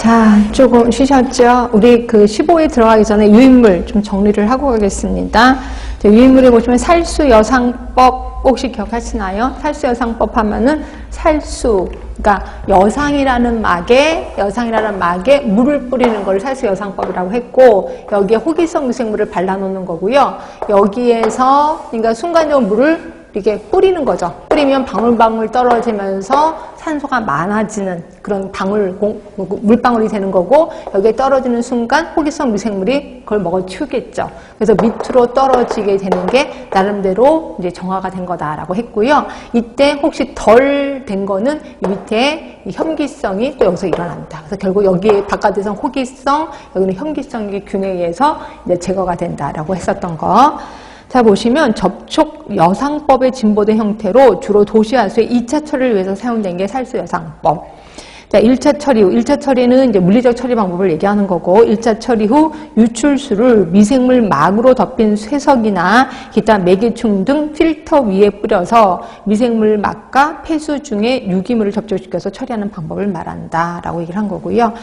자, 조금 쉬셨죠? 우리 그 15에 들어가기 전에 유인물 좀 정리를 하고 가겠습니다. 자, 유인물에 보시면 살수 여상법 혹시 기억하시나요? 살수 여상법 하면은 살수, 그러니까 여상이라는 막에, 여상이라는 막에 물을 뿌리는 걸 살수 여상법이라고 했고, 여기에 호기성 미생물을 발라놓는 거고요. 여기에서, 그러니까 순간적으로 물을 이렇게 뿌리는 거죠. 뿌리면 방울방울 떨어지면서 산소가 많아지는 그런 방울, 공, 물방울이 되는 거고 여기에 떨어지는 순간 호기성 미생물이 그걸 먹어 치우겠죠. 그래서 밑으로 떨어지게 되는 게 나름대로 이제 정화가 된 거다라고 했고요. 이때 혹시 덜 된 거는 이 밑에 이 혐기성이 또 여기서 일어납니다. 그래서 결국 여기 바깥에서 호기성, 여기는 혐기성이 균에 의해서 이제 제거가 된다라고 했었던 거. 자 보시면 접촉 여상법의 진보된 형태로 주로 도시화수의 2차 처리를 위해서 사용된 게 살수 여상법. 자, 1차 처리 후, 1차 처리는 이제 물리적 처리 방법을 얘기하는 거고, 1차 처리 후 유출수를 미생물 막으로 덮인 쇠석이나 기타 매개충 등 필터 위에 뿌려서 미생물 막과 폐수 중에 유기물을 접촉시켜서 처리하는 방법을 말한다라고 얘기를 한 거고요.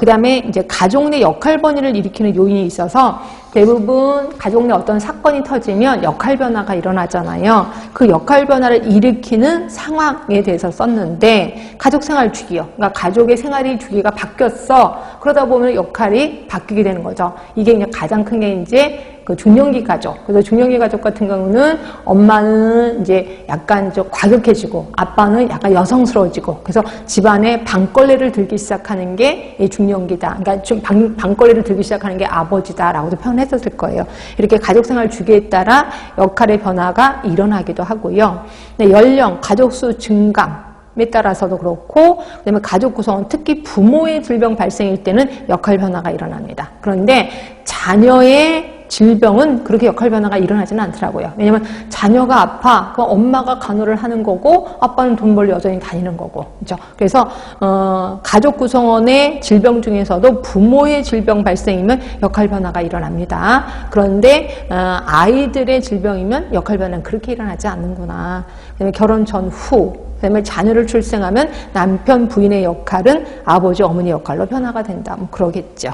그 다음에 이제 가족 내 역할 번외를 일으키는 요인이 있어서 대부분 가족 내 어떤 사건이 터지면 역할 변화가 일어나잖아요. 그 역할 변화를 일으키는 상황에 대해서 썼는데 가족 생활 주기요. 그러니까 가족의 생활의 주기가 바뀌었어. 그러다 보면 역할이 바뀌게 되는 거죠. 이게 이제 가장 큰 게 이제 그 중년기 가족. 그래서 중년기 가족 같은 경우는 엄마는 이제 약간 좀 과격해지고 아빠는 약간 여성스러워지고 그래서 집안에 방걸레를 들기 시작하는 게 이 중년기다. 그러니까 좀 방, 방걸레를 들기 시작하는 게 아버지다라고도 표현했었을 거예요. 이렇게 가족 생활 주기에 따라 역할의 변화가 일어나기도 하고요. 네, 연령, 가족 수 증감, 에 따라서도 그렇고 그다음에 가족 구성 특히 부모의 질병 발생일 때는 역할 변화가 일어납니다. 그런데 자녀의 질병은 그렇게 역할 변화가 일어나지는 않더라고요. 왜냐면 자녀가 아파, 그럼 엄마가 간호를 하는 거고 아빠는 돈 벌러 여전히 다니는 거고, 그렇죠? 그래서 어, 가족 구성원의 질병 중에서도 부모의 질병 발생이면 역할 변화가 일어납니다. 그런데 어, 아이들의 질병이면 역할 변화는 그렇게 일어나지 않는구나. 결혼 전후 그 다음에 자녀를 출생하면 남편 부인의 역할은 아버지 어머니 역할로 변화가 된다. 뭐 그러겠죠.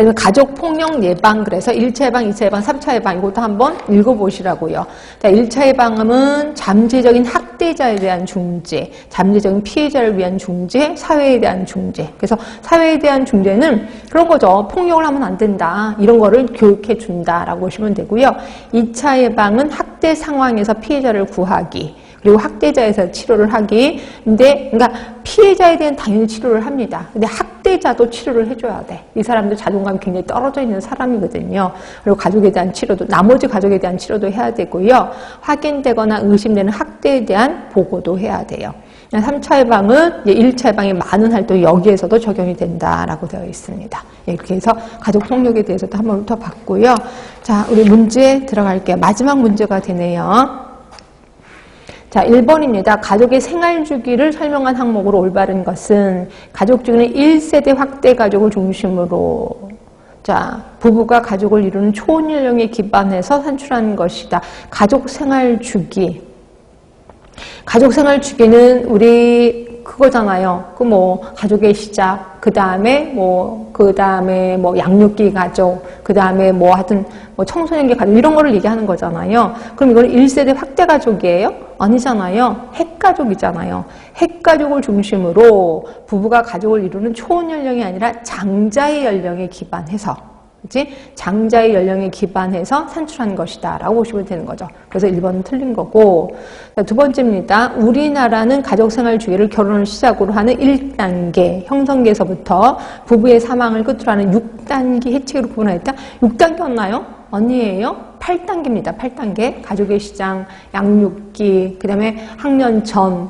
그다음에 가족 폭력 예방 그래서 1차 예방, 2차 예방, 3차 예방 이것도 한번 읽어보시라고요. 자, 1차 예방은 잠재적인 학대자에 대한 중재, 잠재적인 피해자를 위한 중재, 사회에 대한 중재. 그래서 사회에 대한 중재는 그런 거죠. 폭력을 하면 안 된다. 이런 거를 교육해 준다라고 보시면 되고요. 2차 예방은 학대 상황에서 피해자를 구하기. 그리고 학대자에서 치료를 하기. 근데, 그러니까 피해자에 대한 당연히 치료를 합니다. 근데 학대자도 치료를 해줘야 돼. 이 사람도 자존감이 굉장히 떨어져 있는 사람이거든요. 그리고 가족에 대한 치료도, 나머지 가족에 대한 치료도 해야 되고요. 확인되거나 의심되는 학대에 대한 보고도 해야 돼요. 3차 예방은 1차 예방의 많은 활동이 여기에서도 적용이 된다라고 되어 있습니다. 예, 이렇게 해서 가족 폭력에 대해서도 한번더 봤고요. 자, 우리 문제 들어갈게요. 마지막 문제가 되네요. 자, 1번입니다. 가족의 생활 주기를 설명한 항목으로 올바른 것은 가족 중에 1세대 확대 가족을 중심으로 자, 부부가 가족을 이루는 초연령에 기반해서 산출한 것이다. 가족 생활 주기. 가족 생활 주기는 우리 그거잖아요. 그 뭐 가족의 시작, 그 다음에 뭐 그 다음에 뭐 양육기 가족, 그 다음에 뭐 하여튼 뭐 청소년기 가족 이런 거를 얘기하는 거잖아요. 그럼 이거는 1세대 확대 가족이에요? 아니잖아요. 핵 가족이잖아요. 핵 가족을 중심으로 부부가 가족을 이루는 초혼 연령이 아니라 장자의 연령에 기반해서 그치? 장자의 연령에 기반해서 산출한 것이다 라고 보시면 되는 거죠. 그래서 1번은 틀린 거고 두 번째입니다. 우리나라는 가족생활 주기를 결혼을 시작으로 하는 1단계 형성기에서부터 부부의 사망을 끝으로 하는 6단계 해책으로 구분했다. 6단계였나요? 아니에요. 8단계입니다. 8단계. 가족의 시장, 양육기, 그 다음에 학년 전,